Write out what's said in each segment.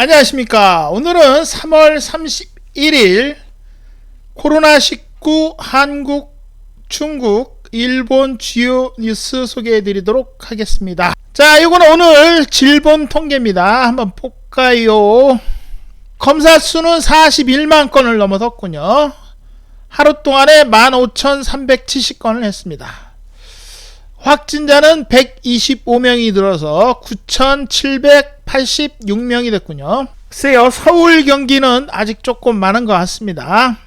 안녕하십니까. 오늘은 3월 31일 코로나19 한국, 중국, 일본 주요 뉴스 소개해 드리도록 하겠습니다. 자, 이거는 오늘 질본 통계입니다. 한번 볼까요? 검사 수는 41만 건을 넘어섰군요. 하루 동안에 15,370건을 했습니다. 확진자는 125명이 들어서 9,786명이 됐군요. 글쎄요, 서울 경기는 아직 조금 많은 것 같습니다.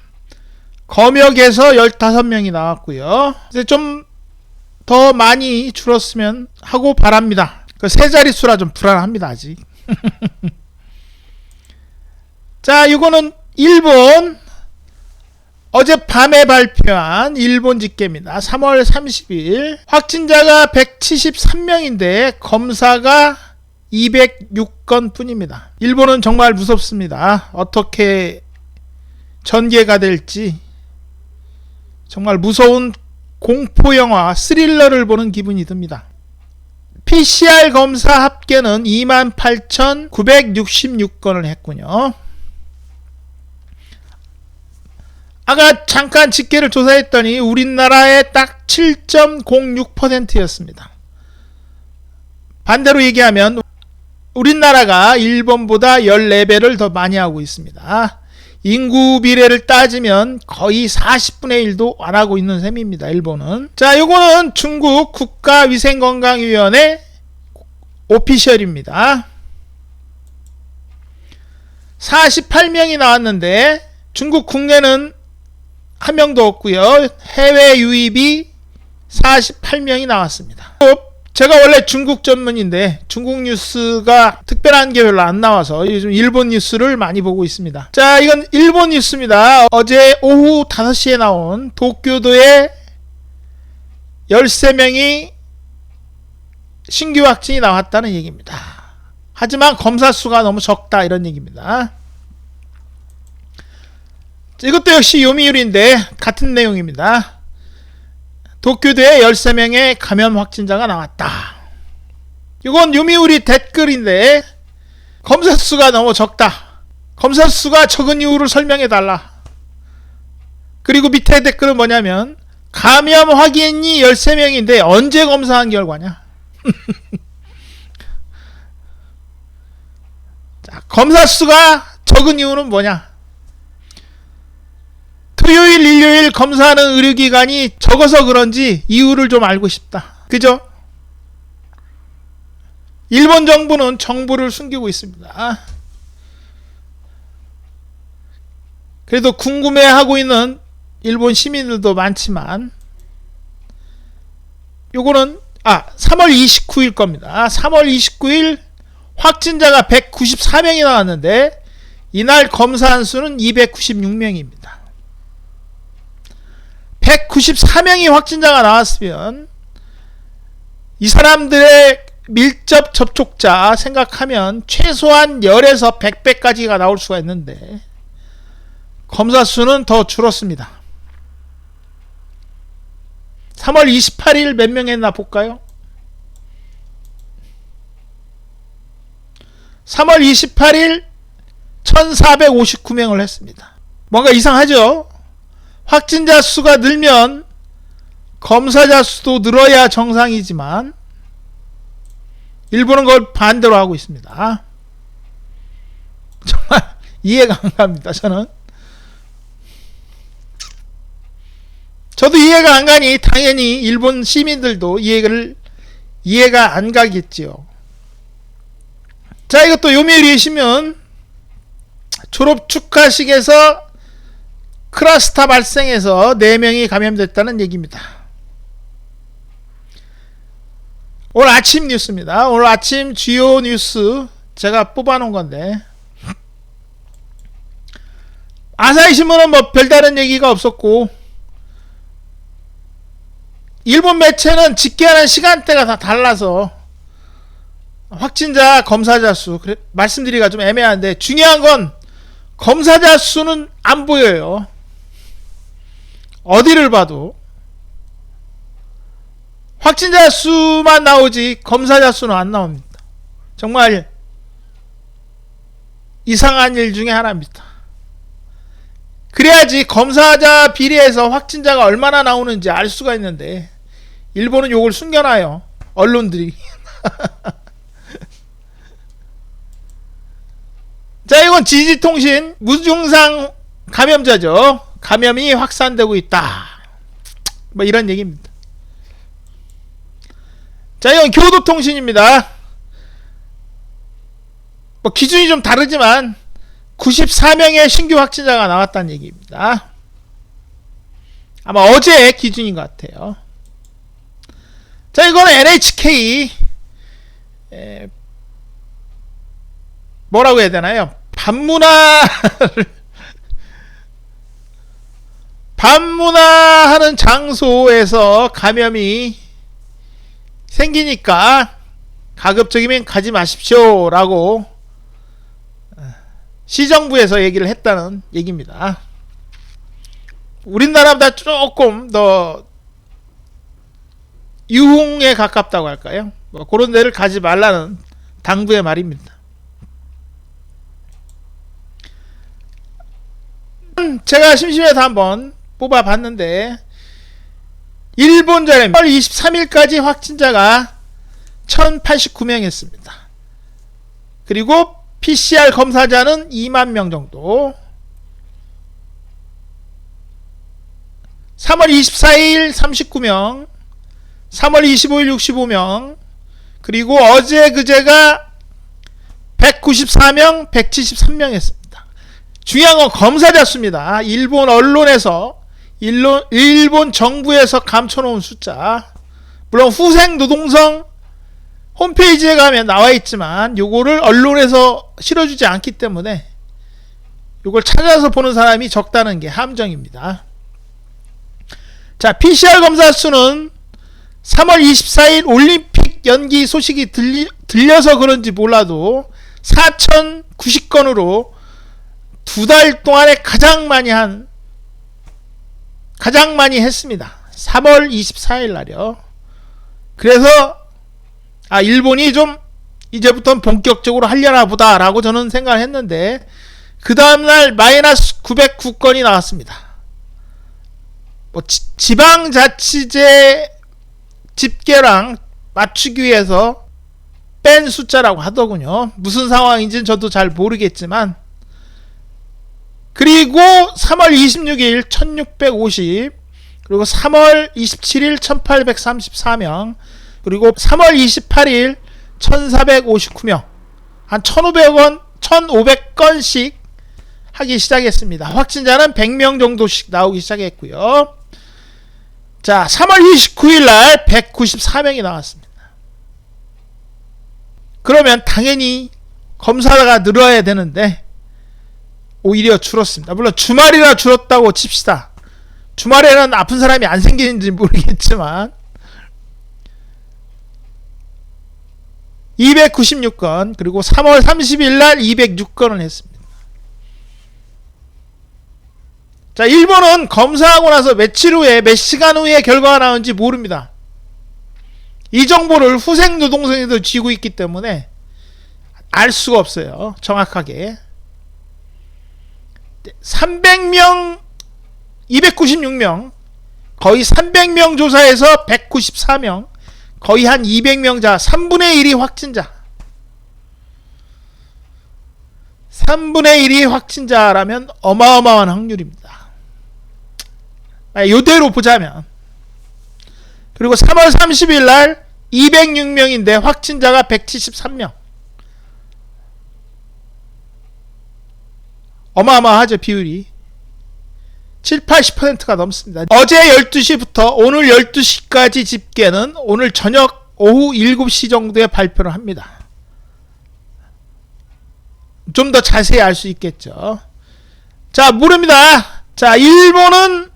검역에서 15명이 나왔고요. 이제 좀 더 많이 줄었으면 하고 바랍니다. 그세 자릿수라 좀 불안합니다, 아직. 자, 이거는 일본 어젯밤에 발표한 일본 집계입니다. 3월 30일 확진자가 173명인데 검사가 206건 뿐입니다. 일본은 정말 무섭습니다. 어떻게 전개가 될지 정말 무서운 공포 영화 스릴러를 보는 기분이 듭니다. PCR 검사 합계는 28,966건을 했군요. 아까 잠깐 집계를 조사했더니 우리나라의 딱 7.06%였습니다. 반대로 얘기하면 우리나라가 일본보다 14배를 더 많이 하고 있습니다. 인구 비례를 따지면 거의 40분의 1도 안 하고 있는 셈입니다. 일본은. 자, 요거는 중국 국가위생건강위원회 오피셜입니다. 48명이 나왔는데 중국 국내는 한 명도 없고요. 해외 유입이 48명이 나왔습니다. 제가 원래 중국 전문인데 중국 뉴스가 특별한 게 별로 안 나와서 요즘 일본 뉴스를 많이 보고 있습니다. 자, 이건 일본 뉴스입니다. 어제 오후 5시에 나온 도쿄도에 13명이 신규 확진이 나왔다는 얘기입니다. 하지만 검사 수가 너무 적다 이런 얘기입니다. 이것도 역시 요미율인데 같은 내용입니다. 도쿄대에 13명의 감염 확진자가 나왔다. 이건 요미우리 댓글인데 검사 수가 너무 적다. 검사 수가 적은 이유를 설명해 달라. 그리고 밑에 댓글은 뭐냐면 감염 확인이 13명인데 언제 검사한 결과냐? 자, 검사 수가 적은 이유는 뭐냐? 토요일, 일요일 검사하는 의료기관이 적어서 그런지 이유를 좀 알고 싶다. 그죠? 일본 정부는 정보를 숨기고 있습니다. 그래도 궁금해하고 있는 일본 시민들도 많지만 요거는 아 3월 29일 겁니다. 3월 29일 확진자가 194명이 나왔는데 이날 검사한 수는 296명입니다. 194명이 확진자가 나왔으면 이 사람들의 밀접 접촉자 생각하면 최소한 10에서 100배까지가 나올 수가 있는데 검사 수는 더 줄었습니다. 3월 28일 몇 명 했나 볼까요? 3월 28일 1459명을 했습니다. 뭔가 이상하죠? 확진자 수가 늘면 검사자 수도 늘어야 정상이지만 일본은 그걸 반대로 하고 있습니다. 정말 이해가 안 갑니다. 저는 저도 이해가 안 가니 당연히 일본 시민들도 이해를 이해가 안 가겠지요. 자, 이것도 요미우리에 시면 졸업 축하식에서 크라스타 발생해서 4명이 감염됐다는 얘기입니다. 오늘 아침 뉴스입니다. 오늘 아침 주요 뉴스 제가 뽑아놓은 건데 아사히 신문은 뭐 별다른 얘기가 없었고 일본 매체는 집계하는 시간대가 다 달라서 확진자 검사자 수 그래, 말씀드리기가 좀 애매한데 중요한 건 검사자 수는 안 보여요. 어디를 봐도 확진자 수만 나오지 검사자 수는 안 나옵니다. 정말 이상한 일 중에 하나입니다. 그래야지 검사자 비례해서 확진자가 얼마나 나오는지 알 수가 있는데 일본은 요걸 숨겨놔요. 언론들이. 자, 이건 지지통신 무증상 감염자죠. 감염이 확산되고 있다. 뭐 이런 얘기입니다. 자, 이건 교도통신입니다. 뭐 기준이 좀 다르지만 94명의 신규 확진자가 나왔다는 얘기입니다. 아마 어제 기준인 것 같아요. 자, 이거는 NHK 에, 뭐라고 해야 되나요? 반문화를 반문화하는 장소에서 감염이 생기니까 가급적이면 가지 마십시오 라고 시정부에서 얘기를 했다는 얘기입니다. 우리나라보다 조금 더 유흥에 가깝다고 할까요? 뭐 그런 데를 가지 말라는 당부의 말입니다. 제가 심심해서 한번 뽑아봤는데 일본 전에 1월 23일까지 확진자가 1089명이었습니다. 그리고 PCR 검사자는 2만 명 정도. 3월 24일 39명, 3월 25일 65명, 그리고 어제 그제가 194명, 173명이었습니다. 중요한 건 검사자 수입니다. 일본 언론에서 일본, 일본 정부에서 감춰놓은 숫자. 물론 후생 노동성 홈페이지에 가면 나와 있지만 요거를 언론에서 실어주지 않기 때문에 요걸 찾아서 보는 사람이 적다는 게 함정입니다. 자, PCR 검사 수는 3월 24일 올림픽 연기 소식이 들리, 들려서 그런지 몰라도 4,090건으로 두 달 동안에 가장 많이 한 가장 많이 했습니다. 3월 24일 날이요. 그래서 아 일본이 좀 이제부터는 본격적으로 하려나 보다라고 저는 생각을 했는데 그 다음날 마이너스 909건이 나왔습니다. 뭐 지, 방자치제 집계랑 맞추기 위해서 뺀 숫자라고 하더군요. 무슨 상황인지는 저도 잘 모르겠지만 그리고 3월 26일 1650 그리고 3월 27일 1834명 그리고 3월 28일 1459명 한 1500원 1500건씩 하기 시작했습니다. 확진자는 100명 정도씩 나오기 시작했고요. 자, 3월 29일 날 194명이 나왔습니다. 그러면 당연히 검사가 늘어야 되는데 오히려 줄었습니다. 물론 주말이라 줄었다고 칩시다. 주말에는 아픈 사람이 안 생기는지 모르겠지만 296건 그리고 3월 30일 날 206건을 했습니다. 자, 일본은 검사하고 나서 며칠 후에 몇 시간 후에 결과가 나오는지 모릅니다. 이 정보를 후생 노동성에도 쥐고 있기 때문에 알 수가 없어요. 정확하게. 300명, 296명, 거의 300명 조사에서 194명, 거의 한 200명자, 3분의 1이 확진자. 3분의 1이 확진자라면 어마어마한 확률입니다. 이대로 보자면. 그리고 3월 30일 날 206명인데 확진자가 173명. 어마어마하죠, 비율이. 7, 80%가 넘습니다. 어제 12시부터 오늘 12시까지 집계는 오늘 저녁 오후 7시 정도에 발표를 합니다. 좀 더 자세히 알 수 있겠죠. 자, 모릅니다. 자, 일본은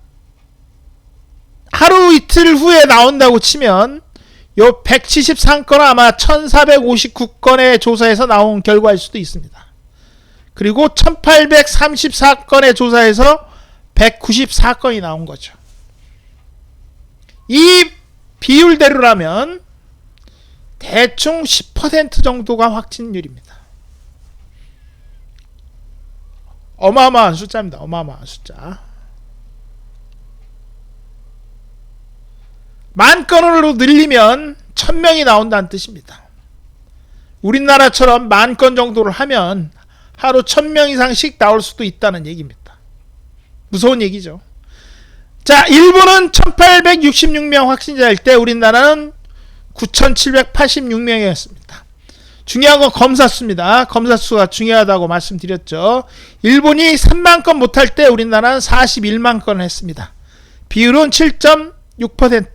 하루 이틀 후에 나온다고 치면 요 173건 아마 1459건의 조사에서 나온 결과일 수도 있습니다. 그리고 1834건의 조사에서 194건이 나온 거죠. 이 비율대로라면 대충 10% 정도가 확진율입니다. 어마어마한 숫자입니다. 어마어마한 숫자. 만 건으로 늘리면 천 명이 나온다는 뜻입니다. 우리나라처럼 만 건 정도를 하면 하루 천 명 이상씩 나올 수도 있다는 얘기입니다. 무서운 얘기죠. 자, 일본은 1866명 확진자일 때 우리나라는 9786명이었습니다. 중요한 건 검사 수입니다. 검사 수가 중요하다고 말씀드렸죠. 일본이 3만 건 못할 때 우리나라는 41만 건을 했습니다. 비율은 7.6%.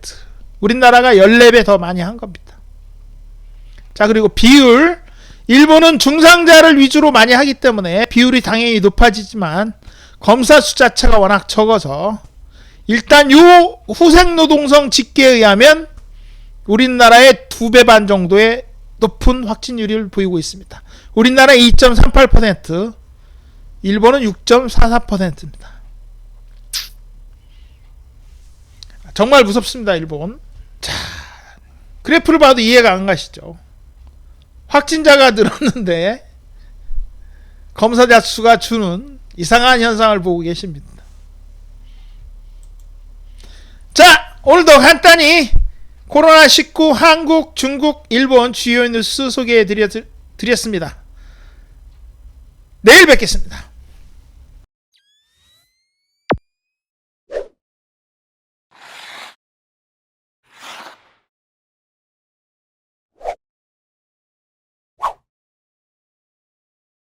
우리나라가 14배 더 많이 한 겁니다. 자, 그리고 비율. 일본은 중상자를 위주로 많이 하기 때문에 비율이 당연히 높아지지만 검사 수 자체가 워낙 적어서 일단 요 후생노동성 집계에 의하면 우리나라의 두 배 반 정도의 높은 확진율을 보이고 있습니다. 우리나라 2.38%, 일본은 6.44%입니다. 정말 무섭습니다, 일본. 자, 그래프를 봐도 이해가 안 가시죠? 확진자가 늘었는데 검사자 수가 주는 이상한 현상을 보고 계십니다. 자, 오늘도 간단히 코로나19 한국, 중국, 일본 주요 뉴스 소개해 드렸, 드렸습니다. 내일 뵙겠습니다.